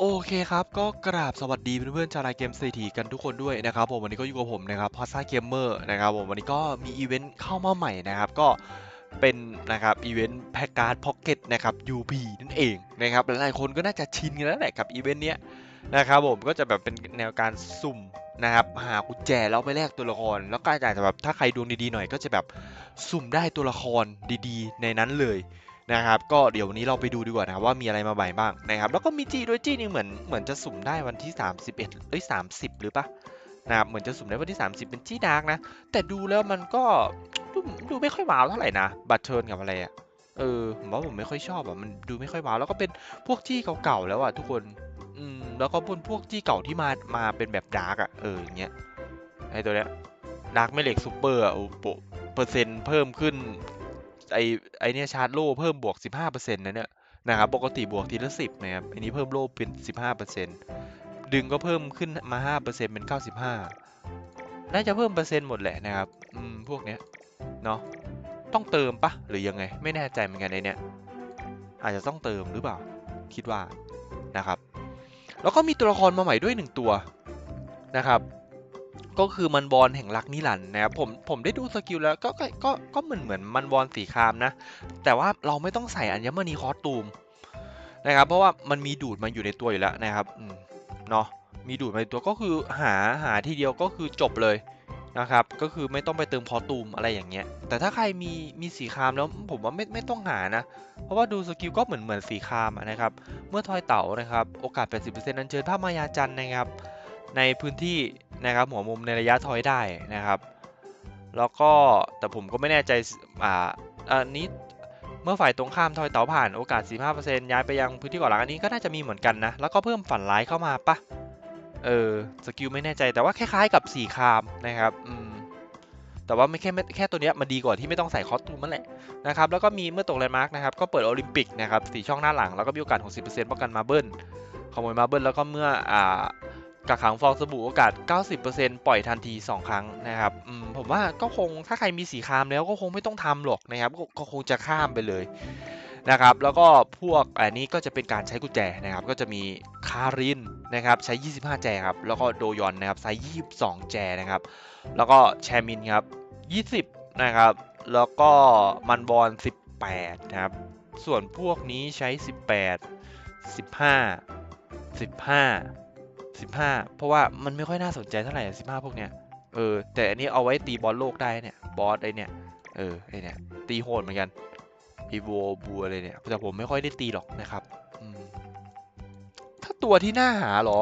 โอเคครับ ก็กราบสวัสดีเพื่อนๆชาวไลเกมเศรษฐีกันทุกคนด้วยนะครับผมวันนี้ก็อยู่กับผมนะครับพอซ่าเกมเมอร์นะครับผมวันนี้ก็มีอีเวนต์เข้ามาใหม่นะครับ ก็เป็นนะครับอีเวนต์แพ็กการ์ดพ็อกเก็ตนะครับ UP นั่นเองนะครับหลายๆคนก็น่าจะชินกันแล้วแหละกับอีเวนต์เนี้ยนะครับผมก็จะแบบเป็นแนวการสุ่มนะครับหากุญแจแล้วไปแลกตัวละคร แล้วก็อาจจะแบบถ้าใครดวงดีๆหน่อยก็จะแบบสุ่มได้ตัวละครดีๆ ในนั้นเลย นะครับก็เดี๋ยววันนี้เราไปดูดีกว่านะว่ามีอะไรมาใหม่บ้างนะครับแล้วก็มีจี้ด้วยจี้นี่เหมือนเหมือนจะสุ่มได้วันที่ 31เอ้ย30 หรือปะนะครับเหมือนจะสุ่มได้วันที่ 30 เป็นจี้ดาร์กนะ แต่ดูแล้วมันก็ดูดูไม่ค่อยว้าวเท่าไหร่นะบัตเทิร์นกับอะไรอะเออผมว่าผมไม่ค่อยชอบอะมันดูไม่ค่อยว้าวแล้วก็เป็นพวกจี้เก่าๆแล้วอะทุกคนอืมแล้วก็เป็นพวกจี้เก่าที่มามาเป็นแบบดาร์กอะเอออย่างเงี้ยไอตัวเนี้ยดาร์กไม่เหล็กซูเปอร์อะโอ้โหเปอร์เซ็นต์เพิ่มขึ้น ไอไอเนี่ยชาร์จโล่เพิ่มบวก 15%นะเนี่ยนะครับปกติบวกทีละ 10นะครับอันนี้เพิ่มโล่เป็น 15%ดึงก็เพิ่มขึ้นมา 5%เป็น 95 น่าจะเพิ่มเปอร์เซ็นต์หมดแหละนะครับอืมพวกเนี้ยเนาะต้องเติมปะหรือยังไง ไม่แน่ใจเหมือนกันในเนี้ยอาจจะต้องเติมหรือเปล่า คิดว่านะครับ แล้วก็มีตัวละครมาใหม่ด้วยหนึ่งตัวนะครับ ก็คือมันบอลแห่งรักนิรันดร์นะครับผมผมได้ดูสกิลแล้วก็ก็ก็ก็เหมือนเหมือนมันบอลสีครามนะ แต่ว่าเราไม่ต้องใส่อัญมณีคอสตูมนะครับเพราะว่ามันมีดูดมาอยู่ในตัวอยู่แล้วนะครับเนาะมีดูดมาในตัวก็คือหาหาทีเดียวก็คือจบเลยนะครับก็คือไม่ต้องไปเติมคอตูมอะไรอย่างเงี้ย แต่ถ้าใครมีมีสีครามแล้วผมว่าไม่ไม่ต้องหานะ เพราะว่าดูสกิลก็เหมือนเหมือนสีครามนะครับ เมื่อทอยเต่านะครับ โอกาส 80%อัญเชิญภามายาจันนะครับ ในพื้นที่นะครับหัวมุมในระยะทอยได้นะครับ แล้วก็แต่ผมก็ไม่แน่ใจอ่าอันนี้เมื่อฝ่ายตรงข้ามทอยเต๋าผ่านโอกาส 15%ย้ายไปยังพื้นที่ก่อนหลังอันนี้ก็น่าจะมีเหมือนกันนะ แล้วก็เพิ่มฝันร้ายเข้ามาปะเออสกิลไม่แน่ใจแต่ว่าคล้ายๆกับสี่คามนะครับอืมแต่ว่าไม่แค่แค่ตัวเนี้ยมันดีกว่าที่ไม่ต้องใส่คอสตูมนั่นแหละนะครับแล้วก็มีเมื่อตกแลนด์มาร์กนะครับก็เปิดโอลิมปิกนะครับสี่ช่องหน้าหลังแล้วก็มีโอกาส 60%ป้องกันมาเบิลขโมยมาเบิลแล้วก็เมื่ออ่า กักขังฟองสบู่โอกาส 90%ปล่อยทันที 2 ครั้งนะครับผมว่าก็คงถ้าใครมีสีครามแล้วก็คงไม่ต้องทำหรอกนะครับกก็คงจะข้ามไปเลยนะครับแล้วก็พวกอันนี้ก็จะเป็นการใช้กุญแจนะครับ ก็จะมีคารินนะครับใช้ 25 แจครับ แล้วก็โดยอนนะครับใช้ 22 แจนะครับ แล้วก็แชมินครับ 20 นะครับ แล้วก็มันบอล 18 นะครับ ส่วนพวกนี้ใช้ 18 15 15 15 เพราะว่ามันไม่ค่อยน่าสนใจเท่าไหร่15 พวกเนี้ยเออแต่อันนี้เอาไว้ตีบอลโลกได้เนี่ยบอสไอเนี่ยเออไอเนี่ยตีโหดเหมือนกันอีโวบัวอะไรเนี่ยแต่ผมไม่ค่อยได้ตีหรอกนะครับถ้าตัวที่น่าหาเหรอ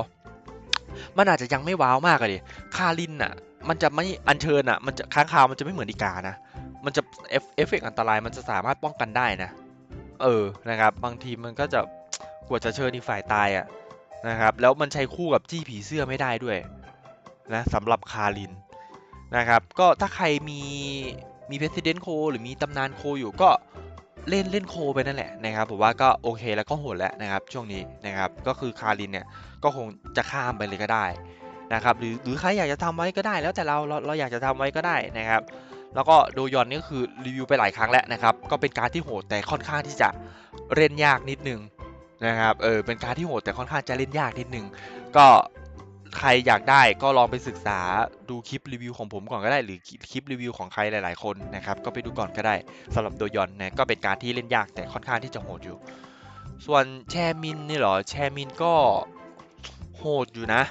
มันอาจจะยังไม่ว้าวมากอะดิคารินอะมันจะไม่อัญเชิญอะมันจะค้างคาวมันจะไม่เหมือนดีกานะมันจะเอฟเอฟเฟกต์อันตรายมันจะสามารถป้องกันได้นะ เออนะครับ บางทีมันก็จะกว่าจะเชิญอีกฝ่ายตายอะ นะครับแล้วมันใช้คู่กับจี้ผีเสื้อไม่ได้ด้วยนะสำหรับคารินนะครับก็ถ้าใครมีมี President โคหรือมีตำนานโคอยู่ก็เล่นเล่นโคไปนั่นแหละนะครับผมว่าก็โอเคแล้วก็โหดแล้วนะครับช่วงนี้นะครับก็คือคารินเนี่ยก็คงจะข้ามไปเลยก็ได้นะครับหรือหรือใครอยากจะทำไว้ก็ได้ แล้วแต่เราเราเราอยากจะทำไว้ก็ได้นะครับ แล้วก็โดยอนนี่ก็คือรีวิวไปหลายครั้งแล้วนะครับก็เป็นการที่โหดแต่ค่อนข้างที่จะเล่นยากนิดนึง นะครับเออเป็นการที่โหดแต่ค่อนข้างจะเล่นยากนิดนึงก็ใครอยากได้ก็ลองไปศึกษาดูคลิปรีวิวของผมก่อนก็ได้ หรือคลิปรีวิวของใครหลาย ๆ คนนะครับก็ไปดูก่อนก็ได้สำหรับโดยอนนะก็เป็นการที่เล่นยากแต่ค่อนข้างที่จะโหดอยู่ ส่วนแชมินนี่เหรอแชมินก็โหดอยู่นะ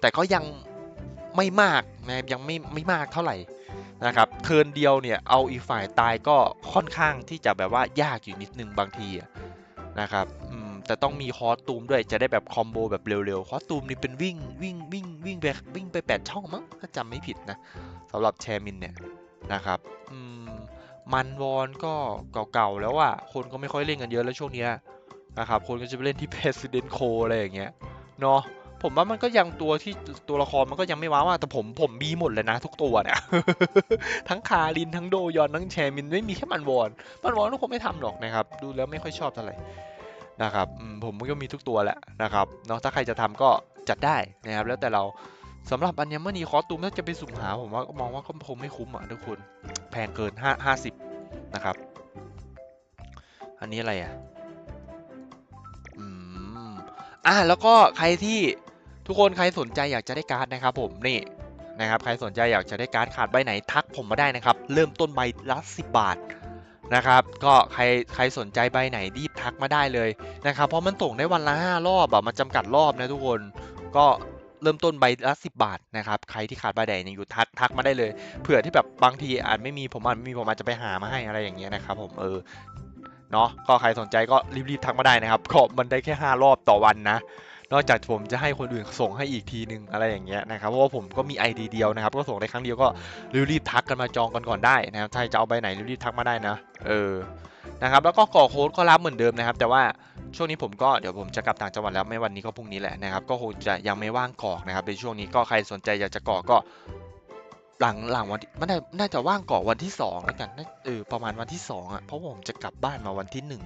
แต่ก็ยังไม่มากนะยังไม่ไม่มากเท่าไหร่นะครับเทิร์นเดียวเนี่ยเอาอีกฝ่ายตายก็ค่อนข้างที่จะแบบว่ายากอยู่นิดนึงบางทีนะครับ แต่ต้องมีคอสตูมด้วยจะได้แบบคอมโบแบบเร็วๆคอสตูมนี่เป็นวิ่งวิ่งวิ่งวิ่งไปวิ่งไปแปดช่องมั้งถ้าจำไม่ผิดนะสำหรับแชมินเนี่ยนะครับอืมมันวอนก็เก่าๆแล้วอะคนก็ไม่ค่อยเล่นกันเยอะแล้วช่วงเนี้ยนะครับคนก็จะไปเล่นที่ President c o อะไรอย่างเงี้ยเนาะผมว่ามันก็ยังตัวที่ตัวละครมันก็ยังไม่ว้าวอะแต่ผมผมมีหมดเลยนะ ทุกตัวเนี่ยทั้งคารินทั้งโดยอนทั้งแชมินไม่มีแค่มันวอนมันวอนก็คงไม่ทำหรอกนะครับ ดูแล้วไม่ค่อยชอบเท่าไหร่ นะครับผมก็มีทุกตัวแหละนะครับเนาะถ้าใครจะทำก็จัดได้นะครับแล้วแต่เราสำหรับอัญมณีคอสตูมถ้าจะไปสุ่มหาผมว่าก็มองว่าก็คงไม่คุ้มอะทุกคนแพงเกินห้าห้าสิบนะครับ อันนี้อะไรอะอืมอะแล้วก็ใครที่ทุกคนใครสนใจอยากจะได้การ์ดนะครับ ผมนี่นะครับใครสนใจอยากจะได้การ์ดขาดใบไหนทักผมมาได้นะครับ เริ่มต้นใบละ10 บาท นะครับ ก็ใครใครสนใจใบไหนรีบทักมาได้เลยนะครับ เพราะมันส่งได้วันละ 5 รอบอะมันจำกัดรอบนะทุกคน ก็เริ่มต้นใบละ10 บาทนะครับ ใครที่ขาดใบไหนยังอยู่ทักทักมาได้เลย เผื่อที่แบบบางทีอาจไม่มีผมอาจไม่มีผมอาจจะไปหามาให้อะไรอย่างเงี้ยนะครับ ผมเออ เนาะ ก็ใครสนใจก็รีบๆทักมาได้นะครับ ก็มันได้แค่ 5 รอบต่อวันนะ นอกจากผมจะให้คนอื่นส่งให้อีกทีนึงอะไรอย่างเงี้ยนะครับเพราะว่าผมก็มี ID เดียวนะครับ ก็ส่งได้ครั้งเดียวก็รีบๆทักกันมาจองกันก่อนได้นะครับถ้าจะเอาใบไหนรีบๆทักมาได้นะ เออนะครับแล้วก็ก่อโค้ดก็รับเหมือนเดิมนะครับ แต่ว่าช่วงนี้ผมก็เดี๋ยวผมจะกลับต่างจังหวัดแล้วไม่วันนี้ก็พรุ่งนี้แหละนะครับ ก็คงจะยังไม่ว่างกรอกนะครับในช่วงนี้ก็ใครสนใจอยากจะกรอก็หลังหลังวันมันน่าจะว่างก่อนวันที่สองแล้วกันเออประมาณวันที่สองอะเพราะผมจะกลับบ้านมาวันที่หนึ่ง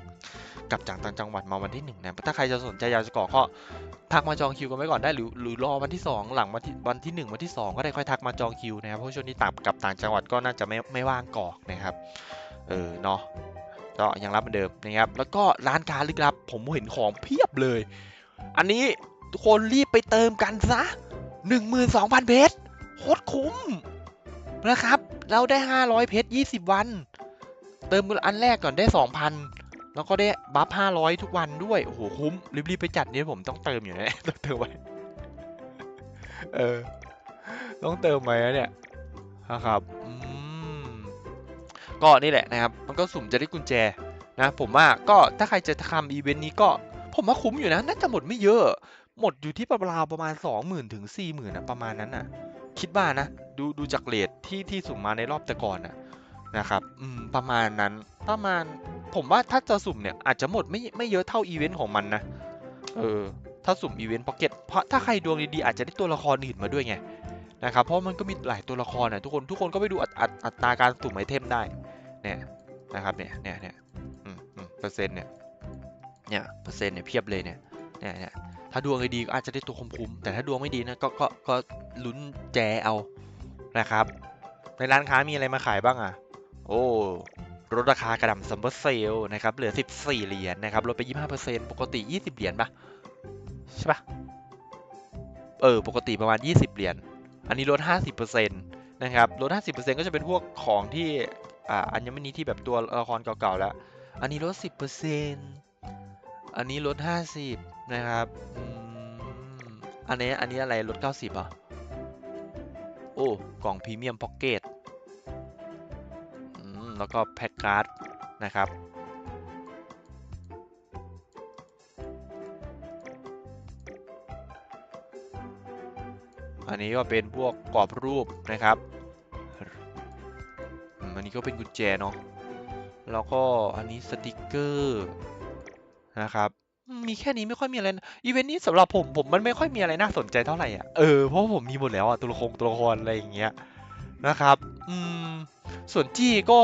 กลับจากต่างจังหวัดมาวันที่หนึ่งนะถ้าใครจะสนใจอยากจะกรอก็ทักมาจองคิวกันไว้ก่อนได้หรือหรือรอวันที่สองหลังวันที่วันที่หนึ่งวันที่สองก็ได้ค่อยทักมาจองคิวนะครับเพราะช่วงนี้ต่างกับต่างจังหวัดก็น่าจะไม่ไม่ว่างกรอกนะครับเออเนาะก็ยังรับเหมือนเดิมนะครับแล้วก็ร้านค้าลึกลับ ผมเห็นของเพียบเลย อันนี้ทุกคนรีบไปเติมกันซะ 12,000 เพชรโคตรคุ้มนะครับ เราได้ 500 เพชร 20 วัน เติมอันแรกก่อนได้ 2,000 แล้วก็ได้บัฟ500ทุกวันด้วย โอ้โห คุ้ม รีบๆไปจัดเนี่ยผมต้องเติมอยู่นะต้องเติมไว้ เออ ต้องเติมไว้นะเนี่ยนะครับอืมก็นี่แหละนะครับ มันก็สุ่มจะได้กุญแจนะ ผมว่าก็ถ้าใครจะทำอีเวนต์นี้ก็ ผมว่าคุ้มอยู่นะ น่าจะหมดไม่เยอะ หมดอยู่ที่ประมาณประมาณ20,000ถึง40,000นะประมาณนั้นน่ะ คิดว่านะ ดูดูจากเลทที่ที่สุ่มมาในรอบแต่ก่อนน่ะ นะครับอืมประมาณนั้นประมาณผมว่าถ้าจะสุ่มเนี่ยอาจจะหมดไม่ไม่เยอะเท่าอีเวนต์ของมันนะเออถ้าสุ่มอีเวนต์พ็อกเก็ตเพราะถ้าใครดวงดีๆอาจจะได้ตัวละครอื่นมาด้วยไงนะครับเพราะมันก็มีหลายตัวละครนะทุกคนทุกคนก็ไปดูอัตอัตอัตราการสุ่มไอเทมได้เนี่ยนะครับเนี่ยเนี่ยเนี่ยอืมอืมเปอร์เซ็นต์เนี่ยเนี่ยเปอร์เซ็นต์เนี่ยเพียบเลยเนี่ยเนี่ยเนี่ยถ้าดวงดีๆก็อาจจะได้ตัวคุ้มๆแต่ถ้าดวงไม่ดีนะก็ก็ก็ลุ้นแจเอานะครับในร้านค้ามีอะไรมาขายบ้างอะ โอ้ลดราคากระดับซัมเมอร์เซลนะครับเหลือ 14 เหรียญนะครับลดไป 25%ปกติ 20 เหรียญปะใช่ปะเออ ปกติประมาณ 20 เหรียญอันนี้ลด 50%นะครับลด 50%ก็จะเป็นพวกของที่อ่าอัญมณีที่แบบตัวละครเก่าๆแล้ว อันนี้ลด 10%อันนี้ลด 50 นะครับอันนี้อันนี้อะไรลด 90อะโอ้กล่องพรีเมียมพ็อกเก็ต แล้วก็แพ็กการ์ดนะครับ อันนี้ก็เป็นพวกกรอบรูปนะครับ อันนี้ก็เป็นกุญแจเนาะ แล้วก็อันนี้สติกเกอร์นะครับมีแค่นี้ไม่ค่อยมีอะไรนะอีเวนต์นี้สำหรับผมผมมันไม่ค่อยมีอะไรน่าสนใจเท่าไหร่อะ เออเพราะผมมีหมดแล้วอะตัวละครตัวละครอะไรอย่างเงี้ย นะครับ อืม ส่วนจี้ก็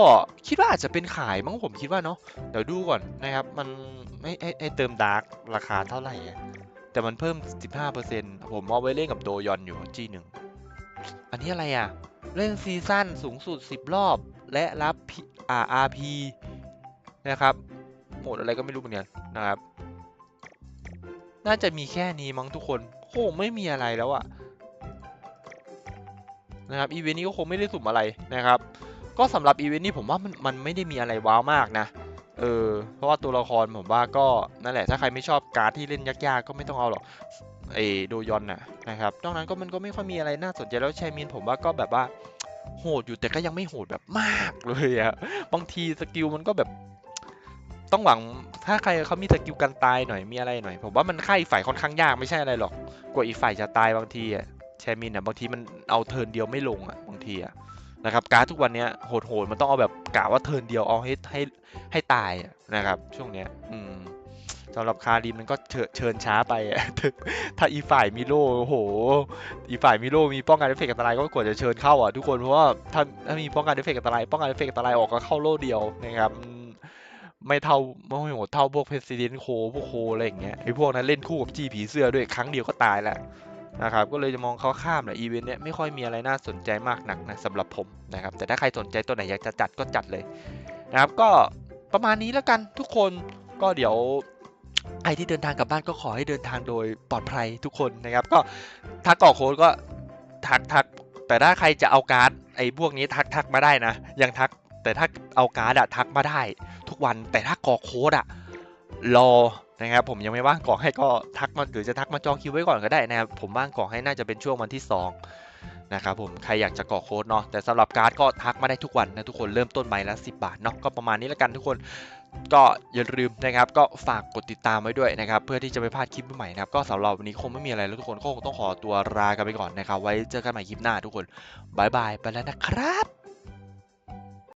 คิดว่าอาจจะเป็นขายมั้งผมคิดว่าเนาะ เดี๋ยวดูก่อนนะครับ มันไม่ให้เติมดาร์กราคาเท่าไหร่ แต่มันเพิ่ม 15%ผมเอาไว้เล่นกับโดยอนอยู่จี้หนึ่ง อันนี้อะไรอะ เล่นซีซั่นสูงสุด 10 รอบ และรับ RP นะครับ โหมดอะไรก็ไม่รู้เหมือนกันนะครับ น่าจะมีแค่นี้มั้งทุกคนคงไม่มีอะไรแล้วอะ นะครับอีเวนต์นี้ก็คงไม่ได้สุ่มอะไรนะครับ ก็สำหรับอีเวนต์นี้ผมว่ามันมันไม่ได้มีอะไรว้าวมากนะเออเพราะว่าตัวละครผมว่าก็นั่นแหละถ้าใครไม่ชอบการ์ดที่เล่นยากๆก็ไม่ต้องเอาหรอกเอโดยอนนะนะครับนอกนั้นก็มันก็ไม่ค่อยมีอะไรน่าสนใจแล้วแชมินผมว่าก็แบบว่าโหดอยู่แต่ก็ยังไม่โหดแบบมากเลยอะบางทีสกิลมันก็แบบต้องหวังถ้าใครเขามีสกิลกันตายหน่อยมีอะไรหน่อย ผมว่ามันฆ่าอีกฝ่ายค่อนข้างยากไม่ใช่อะไรหรอกกว่าอีกฝ่ายจะตายบางทีอะ แชมินอะบางทีมันเอาเทิร์นเดียวไม่ลงอะบางทีอะนะครับการ์ดทุกวันเนี้ยโหดๆมันต้องเอาแบบกะว่าเทิร์นเดียวเอาให้ให้ให้ตายอะนะครับ ช่วงเนี้ยอืมสำหรับคาริมมันก็เชิญช้าไปอะถ้าอีฝ่ายมีโลโอ้โห อีฝ่ายมีโลมีป้องกันเอฟเฟกต์อันตรายก็กว่าจะเชิญเข้าอะทุกคนเพราะว่าถ้าถ้ามีป้องกันเอฟเฟกต์อันตรายป้องกันเอฟเฟกต์อันตรายออกก็เข้าโล่เดียวนะครับไม่เท่าไม่โหดเท่าพวกเพสซิเดนโคพวกโคอะไรอย่างเงี้ยไอพวกนั้นเล่นคู่กับจีผีเสื้อด้วยครั้งเดียวก็ตายแหละ นะครับก็เลยจะมองเขาข้ามแหละอีเวนต์เนี้ยไม่ค่อยมีอะไรน่าสนใจมากนักนะสำหรับผมนะครับแต่ถ้าใครสนใจตัวไหนอยากจะจัดก็จัดเลยนะครับก็ประมาณนี้แล้วกันทุกคนก็เดี๋ยวไอที่เดินทางกลับบ้านก็ขอให้เดินทางโดยปลอดภัยทุกคนนะครับ ก็ถ้ากรอกโค้ดก็ทักทักแต่ถ้าใครจะเอาการ์ดไอ้พวกนี้ทักทักมาได้นะ ยังทักแต่ถ้าเอาการ์ดอะทักมาได้ ทุกวันแต่ถ้ากรอกโค้ดอะรอ นะครับผมยังไม่ว่างกรอกให้ก็ทักมาหรือจะทักมาจองคิวไว้ก่อนก็ได้นะครับผมว่างกรอกให้น่าจะเป็นช่วงวันที่สองนะครับผมใครอยากจะกรอกโค้ดเนาะแต่สำหรับการ์ดก็ทักมาได้ทุกวันนะทุกคนเริ่มต้นใบละ 10 บาทเนาะก็ประมาณนี้แล้วกันทุกคนก็อย่าลืมนะครับก็ฝากกดติดตามไว้ด้วยนะครับเพื่อที่จะไม่พลาดคลิปใหม่นะครับก็สำหรับวันนี้คงไม่มีอะไรแล้วทุกคนก็คงต้องขอตัวลากันไปก่อนนะครับไว้เจอกันใหม่คลิปหน้าทุกคนบายบายไปแล้วนะครับ